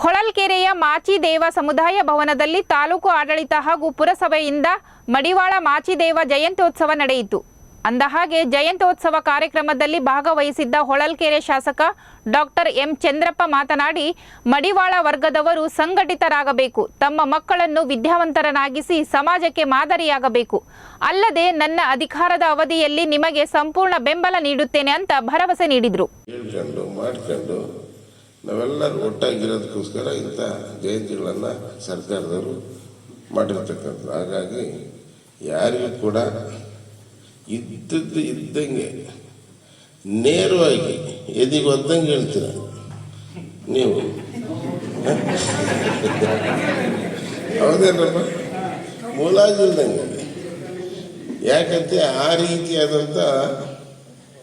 ಹೊಳಲ್ಕೆರೆಯ ಮಾಚಿದೇವ ಸಮುದಾಯ ಭವನದಲ್ಲಿ ತಾಲೂಕು ಆಡಳಿತ ಹಾಗೂ ಪುರಸಭೆಯಿಂದ ಮಡಿವಾಳ ಮಾಚಿದೇವ ಜಯಂತ್ಯೋತ್ಸವ ನಡೆಯಿತು. ಅಂದಹಾಗೆ, ಜಯಂತ್ಯೋತ್ಸವ ಕಾರ್ಯಕ್ರಮದಲ್ಲಿ ಭಾಗವಹಿಸಿದ್ದ ಹೊಳಲ್ಕೆರೆ ಶಾಸಕ ಡಾಕ್ಟರ್ ಎಂ ಚಂದ್ರಪ್ಪ ಮಾತನಾಡಿ, ಮಡಿವಾಳ ವರ್ಗದವರು ಸಂಘಟಿತರಾಗಬೇಕು, ತಮ್ಮ ಮಕ್ಕಳನ್ನು ವಿದ್ಯಾವಂತರನಾಗಿಸಿ ಸಮಾಜಕ್ಕೆ ಮಾದರಿಯಾಗಬೇಕು. ಅಲ್ಲದೆ, ನನ್ನ ಅಧಿಕಾರದ ಅವಧಿಯಲ್ಲಿ ನಿಮಗೆ ಸಂಪೂರ್ಣ ಬೆಂಬಲ ನೀಡುತ್ತೇನೆ ಅಂತ ಭರವಸೆ ನೀಡಿದರು. ನಾವೆಲ್ಲರೂ ಒಟ್ಟಾಗಿರೋದಕ್ಕೋಸ್ಕರ ಇಂಥ ಜಯಂತಿಗಳನ್ನು ಸರ್ಕಾರದವರು ಮಾಡಿರ್ತಕ್ಕಂಥದ್ದು. ಹಾಗಾಗಿ ಯಾರಿಗೂ ಕೂಡ ಇದ್ದದ್ದು ಇದ್ದಂಗೆ ನೇರವಾಗಿ ಎದಿಗೆ ಒದ್ದಂಗೆ ಹೇಳ್ತೀರ? ನೀವು? ಹೌದೇನಪ್ಪ? ಮೂಲಾಗಿಲ್ದಂಗೆ ಯಾಕಂತೆ ಆ ರೀತಿಯಾದಂಥ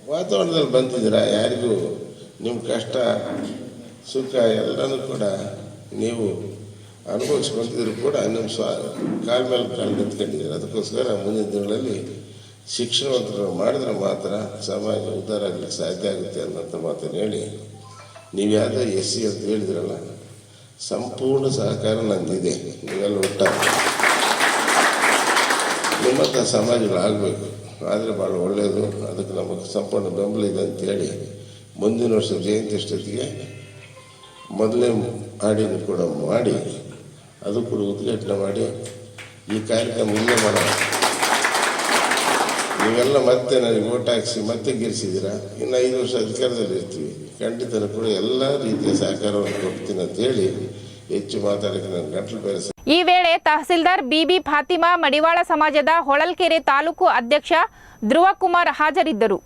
ವಾತಾವರಣದಲ್ಲಿ ಬಂದಿದ್ದೀರಾ? ಯಾರಿಗೂ ನಿಮ್ಮ ಕಷ್ಟ ಸುಖ ಎಲ್ಲನೂ ಕೂಡ ನೀವು ಅನುಭವಿಸ್ಕೊಂತಿದ್ರು ಕೂಡ ನಿಮ್ಮ ಸ್ವ, ಕಾಲ ಮೇಲೆ ಕಾಲು ಅದಕ್ಕೋಸ್ಕರ ಮುಂದಿನ ದಿನಗಳಲ್ಲಿ ಶಿಕ್ಷಣವಂತರು ಮಾಡಿದ್ರೆ ಮಾತ್ರ ಸಮಾಜ ಉದ್ಧಾರ ಆಗಲಿಕ್ಕೆ ಸಾಧ್ಯ ಆಗುತ್ತೆ ಅನ್ನೋಂಥ ಮಾತನ್ನು ಹೇಳಿ, ನೀವು ಯಾವುದೋ ಎಸ್ ಸಿ ಅಂತ ಹೇಳಿದ್ರಲ್ಲ, ಸಂಪೂರ್ಣ ಸಹಕಾರ ನಂದಿದೆ. ನೀವೆಲ್ಲ ಒಟ್ಟಾಗಿ. ನಿಮ್ಮಂಥ ಸಮಾಜಗಳು ಆಗಬೇಕು. ಆದರೆ ಭಾಳ ಒಳ್ಳೆಯದು ಅದಕ್ಕೆ ನಮಗೆ ಸಂಪೂರ್ಣ ಬೆಂಬಲ ಇದೆ ಅಂತೇಳಿ ಮುಂದಿನ ವರ್ಷ ಜಯಂತಿ ಅಷ್ಟೊತ್ತಿಗೆ ಮೊದಲನೇ ಹಾಡಿನ ಕೂಡ ಮಾಡಿ, ಅದು ಕೂಡ ಉದ್ಘಾಟನೆ ಮಾಡಿ, ಈ ಕಾರ್ಯಕ್ರಮ ಮುಂದೆ ಮಾಡೋಣ. ನೀವೆಲ್ಲ ಮತ್ತೆ ನನಗೆ ಓಟ್ ಹಾಕಿಸಿ ಮತ್ತೆ ಗೆಲ್ಲಿಸಿದ್ದೀರಾ ಇನ್ನು ಐದು ವರ್ಷ ಅಧಿಕಾರದಲ್ಲಿ ಇರ್ತೀವಿ. ಖಂಡಿತ ಕೂಡ ಎಲ್ಲ ರೀತಿಯ ಸಹಕಾರವನ್ನು ಕೊಡ್ತೀನಿ ಅಂತೇಳಿ ಹೆಚ್ಚು ಮಾತಾಡೋಕ್ಕೆ ನನ್ನ ಗಂಟಲು ಬೇರೆ ಈ ವೇಳೆ ತಹಸೀಲ್ದಾರ್ ಬಿಬಿ ಫಾತಿಮಾ ಮಡಿವಾಳ ಸಮಾಜದ ಹೊಳಲ್ಕೆರೆ ತಾಲೂಕು ಅಧ್ಯಕ್ಷ ಧ್ರುವಕುಮಾರ್ ಹಾಜರಿದ್ದರು.